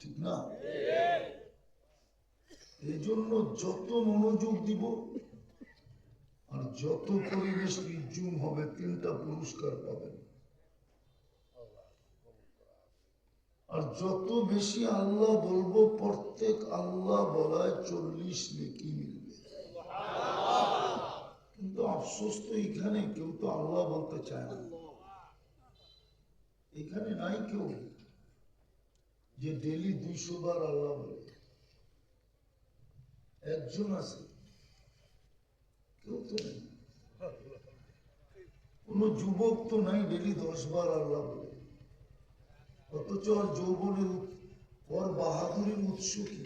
ঠিক না? এই যত মনোযোগ দিব, আর যত পরিবেশ নির্জুম হবে, তিনটা পুরস্কার পাবেন। আর যত বেশি আল্লাহ বলব, প্রত্যেক আল্লাহ বলায় চল্লিশ নেকি মিলবে। কিন্তু আফসোস তো এখানে, কেউ তো আল্লাহ বলতে চায় না। এখানে নাই কেউ। যে ডেলি দুইশো বার আল্লাহ বলে। একজন আছে। কেউ তো নেই। কোন যুবক তো নাই ডেলি দশ বার আল্লাহ বলে। অথচ আর যৌবনের ওর বাহাদুরের উৎস কি?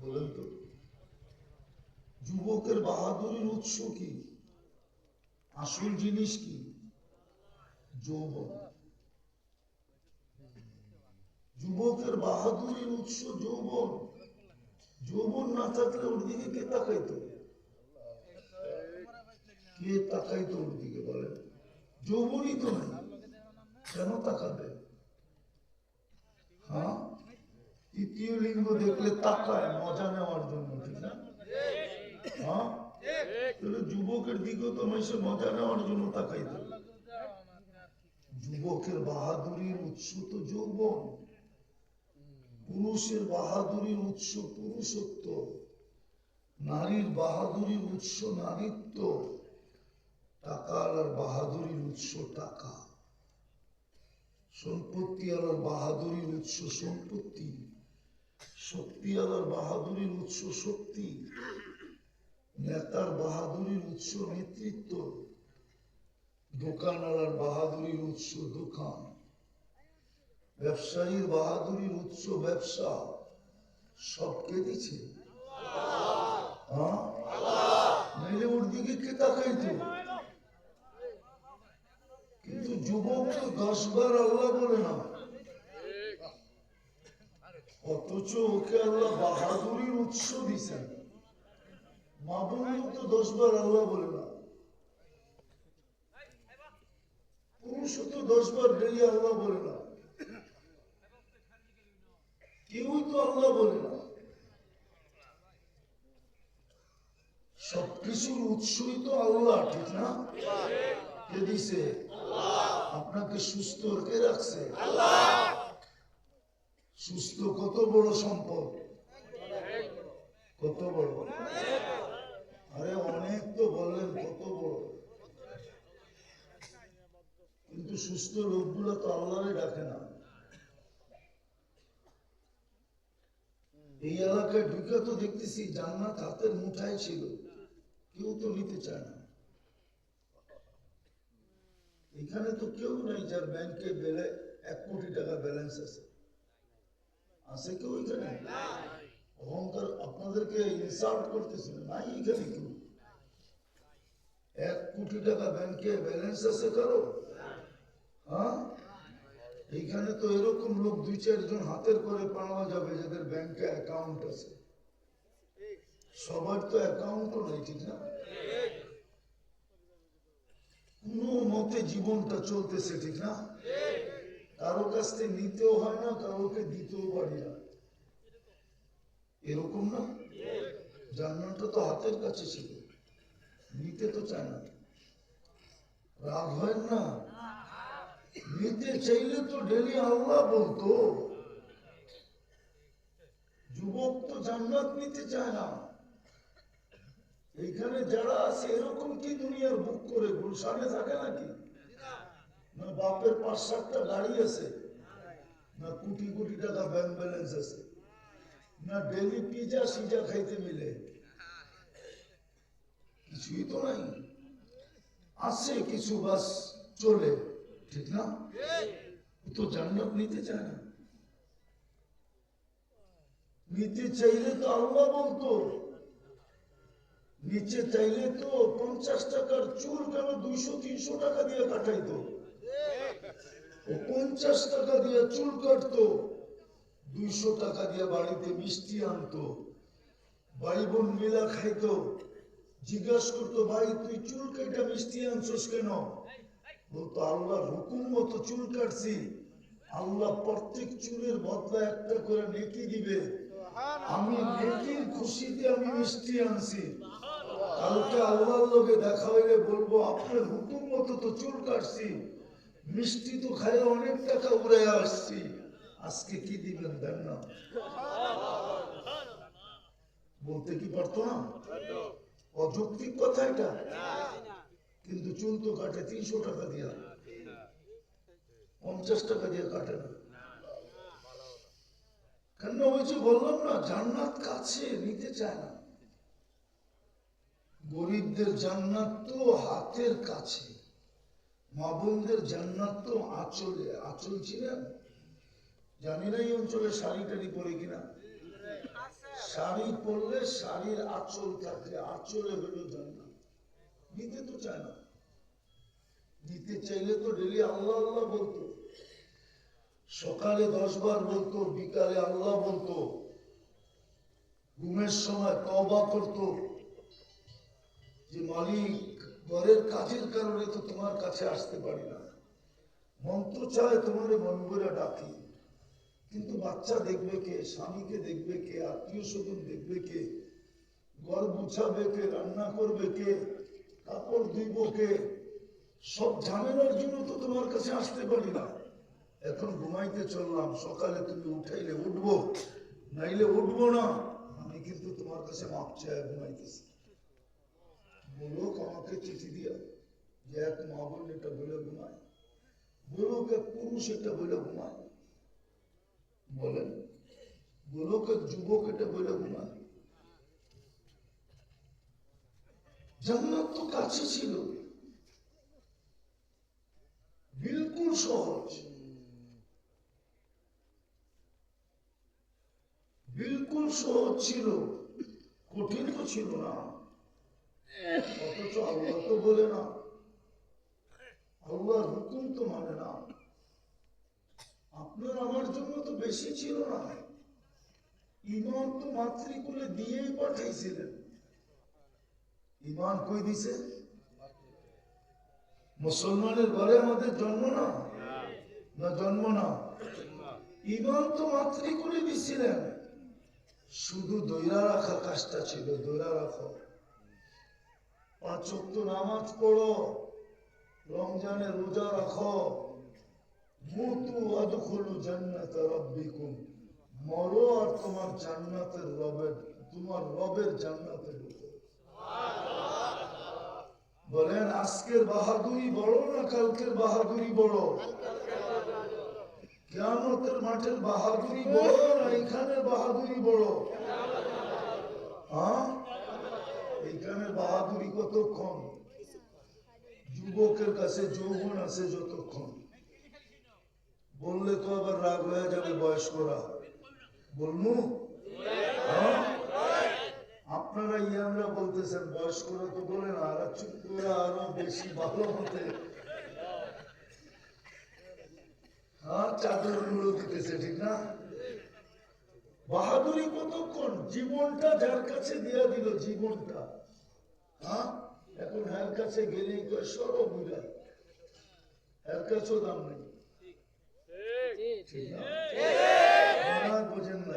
বলেন তো। যুবকের বাহাদুরের উৎস কি? আসল জিনিস কি? যৌবন। যুবকের বাহাদুরের উৎস যৌবন। যৌবন না থাকলে ওর দিকে কে তাকাইতো? কে তাকাইতো ওর দিকে বলেন? যৌবনই তো নাই। কেন তাকাবে? হ্যাঁ? তৃতীয় লিঙ্গ দেখলে তাকায়, মজা নেওয়ার জন্য, ঠিক না? হ্যাঁ? যুবকের দিকেও তো মানুষের মজা নেওয়ার জন্য তাকাইতো। যুবকের বাহাদুরির উৎস তো যৌবন। পুরুষের বাহাদুরির উৎস পুরুষত্ব, নারীর বাহাদুরির উৎস নারীত্ব, টাকার আর বাহাদুরির উৎস টাকা। সম্পত্তি আলার বাহাদুরির উৎস সম্পত্তি, শক্তি আলার বাহাদুরির উৎস শক্তি, নেতার বাহাদুরির উৎস নেতৃত্ব, দোকান আলার বাহাদুরির উৎস দোকান। ব্যবসায়ীর বাহাদুরির উৎস ব্যবসা। দিছে? হ্যাঁ? কে না। অথচ ওকে আল্লাহ বাহাদুরির উৎস দিছেন মা বার আল্লাহ বলে না। পুরুষও তো দশ বার ডেলি আল্লাহ বলে না। কেউই তো আল্লাহ বলে না। সবকিছুর উৎসই তো আল্লাহ, ঠিক না? কে দিছে? আপনাকে সুস্থ কে রাখছে? সুস্থ কত বড় সম্পদ? কত বড়? আরে অনেক তো বললেন কত বড়। কিন্তু সুস্থ লোকগুলো তো আল্লাহরে ডাকে না এই এলাকায় ঢুকে তো দেখতেছি জান্নাত হাতের মুঠায় ছিল। কেউ তো নিতে চায় না। এখানে তো কেউ নেই যার ব্যাংকে বেলে এক কোটি টাকা ব্যালেন্স আছে। আছে কেউ এখানে? অহংকার আপনাদেরকে ইনসাল্ট করতেছিল নাই এখানে কেউ। এক কোটি টাকা ব্যাংকে ব্যালেন্স আছে কারও? হ্যাঁ? এইখানে তো এরকম লোক দুই চারজন হাতের করে পাওয়া যাবে যাদের ব্যাংকে অ্যাকাউন্ট আছে। সবার তো অ্যাকাউন্টও নেই, ঠিক না? কোনো মতে জীবনটা চলতেছে, ঠিক না? কারও কাছ থেকে নিতেও হয় না, কারোকে দিতেও পারি না। এরকম না? জান্নাতটা তো হাতের কাছে ছিল। নিতে তো চায় না। রাগ হয় না? নিতে চাইলে তো ডেলি আল্লাহ বলতো। যুবক তো জান্নাত নিতে চায় না। এইখানে যারা আছে, এরকম কি দুনিয়ার বুক করে? গুলশানে থাকে নাকি? না বাপের পাঁচ সাতটা গাড়ি আছে, না কোটি কোটি টাকা ব্যাংক ব্যালেন্স আছে, না ডেলি পিজা সিজা খাইতে মিলে। কিছুই তো নাই। আছে কিছু বাস, চলে। ঠিক না? তো জান্নাত নিতে চায় না। নিতে চাইলে তো আল্লাহ বলতো। নিচে চাইলে তো পঞ্চাশ টাকার চুল কেন দুইশো, তিনশো টাকা দিয়ে কাটাইতো? ও পঞ্চাশ টাকা দিয়ে চুল কাটতো। দুইশো টাকা দিয়ে বাড়িতে মিষ্টি আনতো। ভাই বোন মিলা খাইতো। জিজ্ঞাসা করতো, ভাই, তুই চুল কেটে মিষ্টি আনছস কেন? বলতো, আল্লাহর হুকুম মতো চুল কাটছি। আল্লাহ প্রত্যেক চুলের বদলা একটা করে নেকি দিবে। আমি নেকির খুশিতে আমি মিষ্টি আনছি। কালকে আল্লাহর লোকে দেখা হইলে বলব, আপনার হুকুম মতো তো চুল কাটছি। মিষ্টি তো খাই অনেক টাকা উড়ে আসছি। আজকে কি দিবেন দেন না? বলতে কি পারতো না? অযৌক্তিক কথা এটা? কিন্তু চুল তো কাটে, তিনশো টাকা দিয়া। পঞ্চাশ টাকা দিয়ে কাটে না। কেন হয়েছে বললাম না, জান্নাত কাছে নিতে চায় না। গরিবদের জান্নাত তো হাতের কাছে। মা বোনদের জান্নাত তো আঁচলে, আঁচল ছিলেন। জানি না এই অঞ্চলে শাড়ি টাড়ি পরে কিনা। শাড়ি পরলে শাড়ির আঁচল থাকে, আঁচলে হলো জান্নাত। নিতে তো চায় না। নিতে চাইলে তো ডেলি আল্লাহ আল্লাহ বলতো। সকালে দশ বার বলতো, বিকালে আল্লাহ বলতো। ঘুমের সময় তবা করতো। যে মালিক, ঘরের কাজের কারণে তো তোমার কাছে আসতে পারি না। মন তো চায় তোমার মন করে ডাকি। কিন্তু বাচ্চা দেখবে কে, স্বামীকে দেখবে কে, আত্মীয় স্বজন দেখবে কে, ঘর গুছাবে কে, রান্না করবে কে কাপড় ধুইব কে সব ঝামেলার জন্য তো তোমার কাছে আসতে পারি না। এখন ঘুমাইতে চললাম, সকালে তুমি উঠাইলে উঠবো, নাইলে উঠবো না। আমি কিন্তু তোমার কাছে মাপ চাই ঘুমাইতেছি। বলুক আমাকে চিঠি দিয়া যে এক মা বোন এটা বলে ঘুমায়, বলুক এক পুরুষ এটা বলে ঘুমায়। বলেন, বলুক এক যুবক এটা বলে ঘুমায়। জান্নাত তো কাছে ছিল। বিলকুল সহজ। বিলকুল সহজ ছিল, কঠিন তো ছিল না। অথচ আল্লাহ তো বলে না, আল্লাহর হুকুম তো মানে না। আপনার আমার জন্য তো বেশি ছিল না। ইমান তো মাতৃকুলে দিয়েই পাঠাইছিলেন। ইমান কই দিছে? মুসলমানের ঘরে আমাদের জন্ম না না, জন্ম না ইমান তো মাতৃকুলে দিছিলেন। শুধু দৈরা রাখা কাজটা ছিল দৈরা রাখো। পাঁচ ওয়াক্ত নামাজ পড়ো রমজানে রোজা রাখো। মুতু আদখুলু জান্নাত রাব্বিকুম। মরো আর তোমার জান্নাতের রবের তোমার রবের জান্নাতে ঢুকো বলেন, আজকের বাহাদুরি বড় না কালকের বাহাদুরি বড়? কেয়ামতের মাঠের বাহাদুরি বড় না এখানের বাহাদুরি বড়? হ্যাঁ? বাহাদুরি কতক্ষণ? যুবকের কাছে যৌবন আছে যতক্ষণ। বললে তো আবার রাগ হয়ে যাবে বয়স্করা। বলমু? হ্যাঁ? আপনারা ইয়ানরা বলতেছেন বয়স্করা তো বলে না আর চুপ করে আরও বেশি ভালো হতে। হ্যাঁ চাদরগুলো দিতেছে ঠিক না? বাহাদুরি কতক্ষণ? জীবনটা যার কাছে দিয়া দিল জীবনটা। হ্যাঁ? এখন এর কাছে গেলেই সরো বুঝা এর কাছেও দাম নেই। ঠিক না? আপনারা বোঝেন না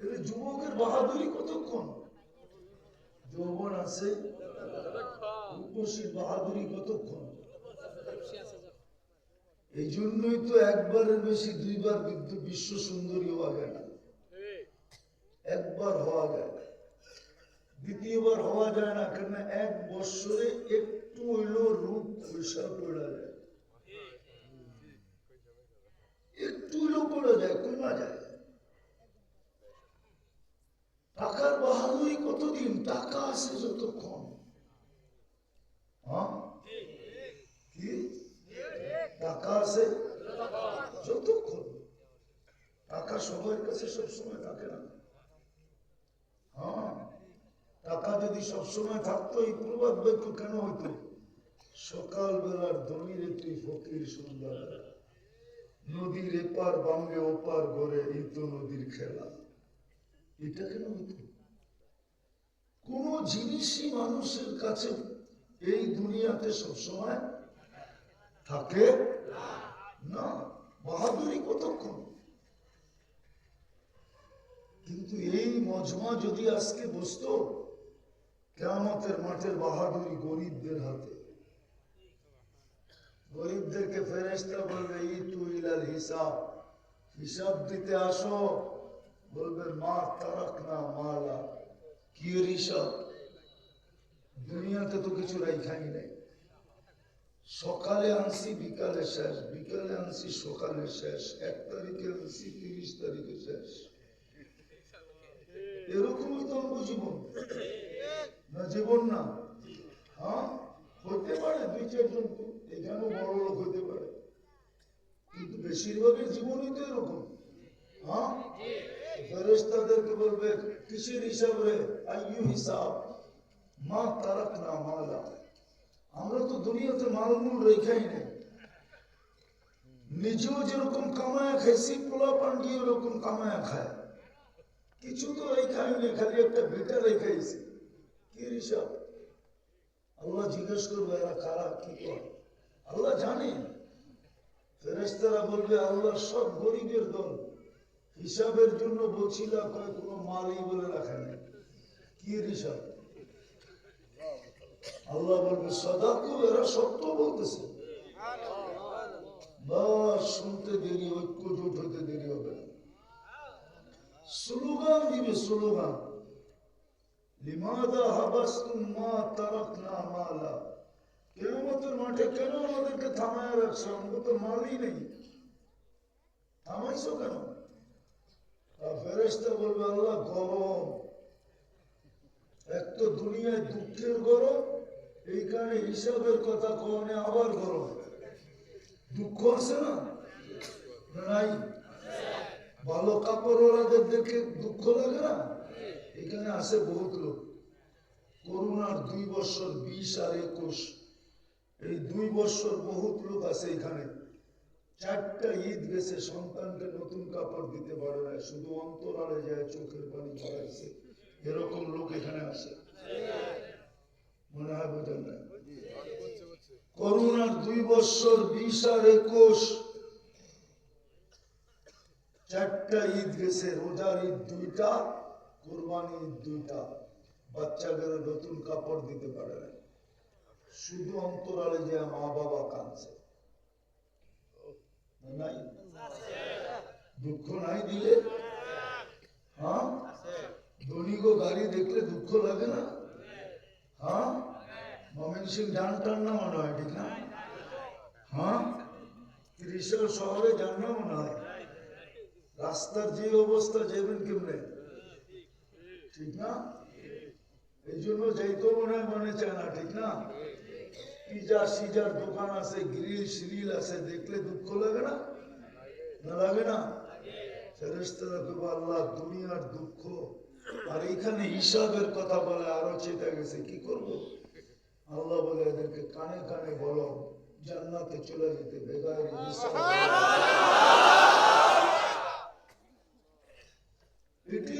এবার যুবকের বাহাদুরি কতক্ষণ? যৌবন আছে? রূপসীর বাহাদুরি কতক্ষণ? এই জন্যই তো একবারের বেশি দুইবার কিন্তু বিশ্ব সুন্দরী হওয়া না একবার হওয়া না দ্বিতীয়বার হওয়া যায় না কেন এক বৎসরে একটু হইলেও রূপ পয়সা পড়া যায়। একটু হইলেও পড়া যায়, কমা যায়। টাকার বাহাদুরি কতদিন? টাকা আছে যতক্ষণ। হ্যাঁ? কি? টাকা আছে যতক্ষণ। টাকা সবার কাছে সবসময় থাকে না। হ্যাঁ? টাকা যদি সবসময় থাকতো, এই প্রবাদ বাক্য কেন হইতো? সকাল বেলার ধনীর তুই ফকির সুন্দর নদীর এপার বাঙ্গে ওপার ঘরে এই তো নদীর খেলা। এটা কেন হইতো কোন জিনিসই মানুষের কাছে এই দুনিয়াতে সবসময় থাকে না। বাহাদুরি কতক্ষণ? কিন্তু এই মজমা যদি আজকে বসতো কেমতের মাঠের বাহাদুরি গরিবদের হাতে। গরিবদেরকে ফেরেস্তা বলবে, ই তুইলাল হিসাব হিসাব দিতে আসো। বলবে, মা, তারাক না, মালা, কি এর দুনিয়াতে তো কিছু রাইখাই নাই। সকালে আনছি, বিকালে শেষ। বিকালে আনছি, সকালে শেষ। এক তারিখে আনছি, তিরিশ তারিখে শেষ। আমার জীবন। না জীবন না। হ্যাঁ? হতে পারে, দুই চারজন এখানেও বড় লোক হতে পারে। কিন্তু বেশিরভাগের জীবনই তো এরকম। হ্যাঁ? ফেরেস্তাদেরকে বলবে, কিসের হিসাবে আইয়ু হিসাব। মা তারাক না মালা আমরা তো দুনিয়াতে মালমূল রেখাই নেই। নিজেও যেরকম কামায়া খাইছি, পোলা পান্ডি ওরকম কামায়া খায়। কিছু তো রেখাই নেই খালি একটা বেটা রেখাইছি কি হিসাব? আল্লাহ জিজ্ঞেস করবে, এরা কারা, কি করে? আল্লাহ জানে। ফেরেস্তারা বলবে, আল্লাহ সব গরিবের দল। হিসাবের জন্য বলছিল কয় কোনো মালই বলে রাখে নাই। কি হিসাব? আল্লাহ বলবে, সদাকু, এরা সত্য বলতেছে। শুনতে দেরি ঐক্য জোট হতে দেরি হবে স্লোগান দিবে স্লোগান। লিমাদা হাবাস্তুম মা তারাকনা মালা। কেয়ামতের মাঠে কেন আমাদেরকে থামায় রাখছো? আমাকে তো মালই নেই। থামাইছো কেন? ফেরেস্তা বলবে, আল্লাহ গরম। এক তো দুনিয়ায় দুঃখের গরম এইখানে হিসাবের কথা কনে আবার গরম। দুঃখ আছে না? নাই? ভালো কাপড়ওয়ালাদের দেখে দুঃখ লাগে না? এখানে আসে বহুত লোক। করোনার দুই বছর, বিশ আর একুশ, এই দুই বছর বহুত লোক আছে এখানে। চারটা ঈদ গেছে, সন্তানকে নতুন কাপড় দিতে পারে না, শুধু অন্তরালে যায়, চোখের পানি পড়াইছে এরকম লোক এখানে আসে। মনে হয় বোঝেন না করোনার দুই বছর, বিশ আর একুশ, চারটা ঈদ গেছে, রোজার ঈদ দুইটা কোরবানি ঈদ দুইটা। বাচ্চাদের নতুন কাপড় দিতে পারে না। শুধু অন্তরালে যে মা বাবা কাঁদছে। দুঃখ নাই দিলে? হ্যাঁ? ধনী গাড়ি দেখলে দুঃখ লাগে না? হ্যাঁ? মমিন সিং, ডান টান না মনে হয়, ঠিক না? হ্যাঁ? ত্রিশাল শহরে যান না মনে হয়? রাস্তার যে অবস্থা, যাবেন কেমনে? ঠিক না? এই জন্য যাইতেও মনে হয় মনে চায় না, ঠিক না? পিজার সিজার দোকান আছে গ্রিল শ্রিল আছে দেখলে দুঃখ লাগে না? না লাগে না? হিসাবের কথা বলে আরও চেতা গেছে কি আল্লাহ বলে এদেরকে কানে কানে জান্নাতে চলে যেতে বেগায় এটি